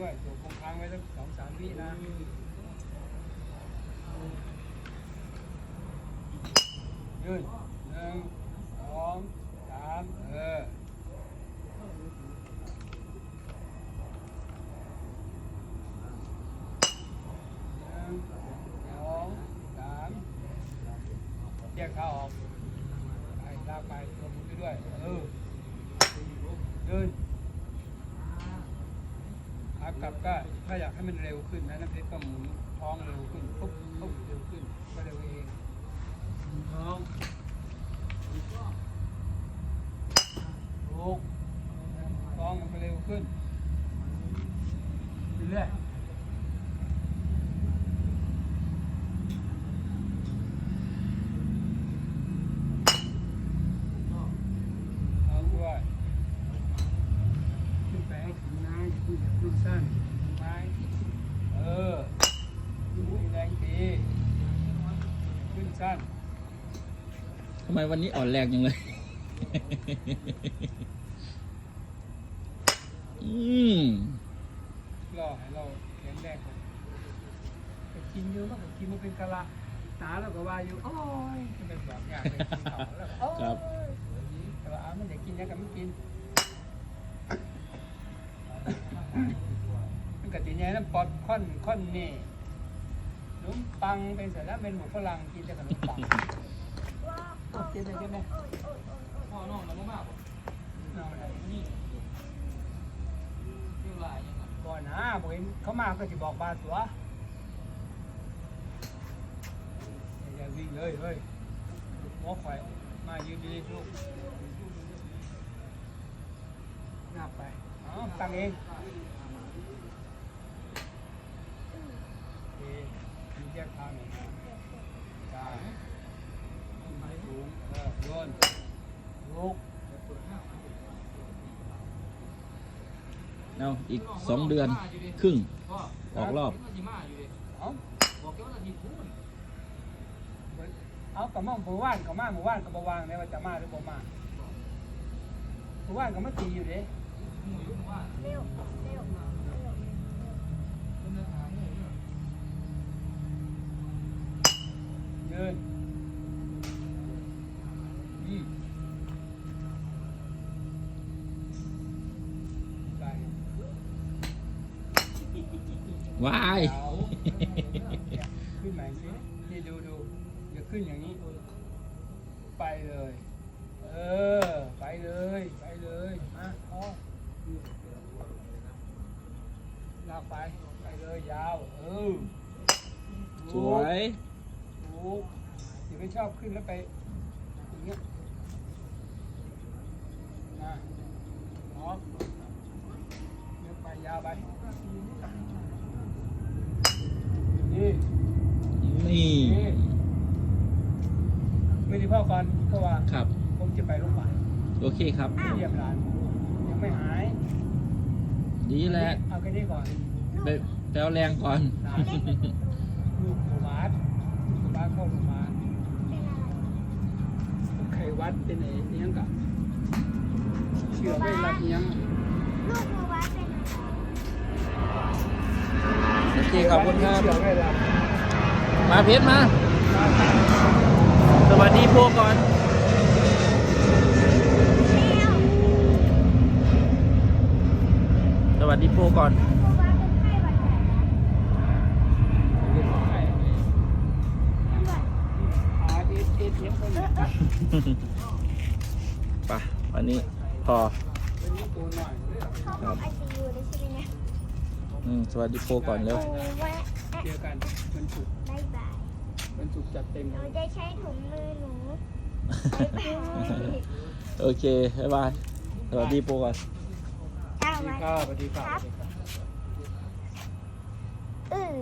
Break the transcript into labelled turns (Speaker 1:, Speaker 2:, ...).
Speaker 1: ด้วยตัวคงค้างไว้สักสองสามวินะยืนหนึ่งสองสามเออหนึ่งสองสามแยกขาออกไปลากไปตัวมุนไปด้วย เออยืน ขากลับก็ถ้าอยากให้มันเร็วขึ้นนะน้ำเพชรก็หมุนท้องเร็วขึ้นปุ๊บปุ๊บเร็วขึ้นก็เร็วเองหมุนท้องลุกท้องมันก็เร็วขึ้นเรื่อยท้องด้วย ขึ้นไปให้ถึงนะอย่าเพิ่งอย่าเพิ่งสั้นไม้เออดูแรงดีขึ้น สั้น
Speaker 2: ทำไมวันนี้อ่อนแรงจังเลย อืม
Speaker 1: รอให้เราแข็งแรงก่อนไปกินเยอะมากกินมันเป็นกะละตาแล้วก็ว่าอยู่โอ้ยจะเป็นแบบอย่างเลยกินเขาแล้วก็โอ้ย
Speaker 2: ครับ
Speaker 1: แต่ว่าเอามันอยากกินยังกับไม่กินมันกติเนี่ยน้ำปอดค่อนค่อนนี่ขน มปังเป็นสาระเป็นหมูฝรั่งกินแต่ขนมปังโอเคไหมใช่ไหม
Speaker 3: พ่อน้องมันมากบ่
Speaker 1: เอาอะไร
Speaker 3: นี่เรื่องหลายยังไง
Speaker 1: ก่อนนะบอกเขามาก็จะบอกบาตัวอย่าวิ่งเลยเฮ้ยหัวไข่มายืนดีลูกหน้าไปเอตังเองโอเค มีแยกทางหน่อยนะจ้าสูงเออโยนลุก
Speaker 2: เอาอีกสองเดือนครึ่ง
Speaker 3: อ
Speaker 2: อกรอบ
Speaker 3: มันสิมา
Speaker 1: เอา
Speaker 3: กแกว่าจะดีพูด
Speaker 1: เอากับมาหมู่บ้านกับมาหมู่านกับบ่วางเนี่ยว่าจะมาหรือบ่มาหมู่านก็มาตีอยู่เด้
Speaker 4: เร็วเร็ว
Speaker 3: ยื
Speaker 1: นอืมไป
Speaker 2: วาย
Speaker 1: เอาขึ้นใหม่สินี่ดูดูอย่าขึ้นอย่างนี้ ไปเลย เออ ไปเลย ไปเลยมาเอาลากไป ไปเลยยาว เออ
Speaker 2: สวย
Speaker 1: ถูกอย่าไปชอบขึ้นแล้วไปอย่างเงี้ยมาล็อกเดินไปยาวไปนี่
Speaker 2: นี่
Speaker 1: ไม่ได้พ่อก่อนเพราะว่า
Speaker 2: ครับ
Speaker 1: ผมจะไปโรงพยาบาล
Speaker 2: โอเคครับ
Speaker 1: เยี่ยมหลานยังไม่หาย
Speaker 2: ดีแหละ
Speaker 1: เอาแค่นี้ก่อน
Speaker 2: ไปแปลวแรงก่อน
Speaker 1: หลานลูกโรงพยาบ ดเป็นไอ้เนี้ยงกับเชื่อไม่รับเนี้ยง
Speaker 4: ลูกมือวัดเป็น
Speaker 2: โอเคขอบคุณครับ
Speaker 1: เชื่อไม่รับ
Speaker 2: มาเพชรมา สวัสดีพวกก่อน
Speaker 4: เร็ว
Speaker 2: สวัสดีพวกก่อน
Speaker 4: มือวัดเป็นไข้หวัดใหญ่นะ
Speaker 1: อาเอสเอสเนี้ยคนนี้
Speaker 2: ไปวันนี้พอ
Speaker 1: เป็นนี้ตัวหน่อย
Speaker 4: เข้าห้องไอซียูเลยใช่ไหมเนี่ย
Speaker 2: อืมสวัสดีพวกก่อนเร็ว
Speaker 4: โอ้ว่า
Speaker 1: เจอกันวันศุกร์
Speaker 4: บายบาย
Speaker 1: วันศุกร์จัดเต็ม
Speaker 4: ห
Speaker 1: เล
Speaker 4: นู
Speaker 1: ย
Speaker 4: จะใช้ถุงมือหนูบายบาย
Speaker 2: โอเคบ๊ายบายสวัสดีพวกก่อน
Speaker 4: จ้า
Speaker 1: สวัสดี
Speaker 4: วั
Speaker 1: ครับสวัสดีครับ
Speaker 4: อือ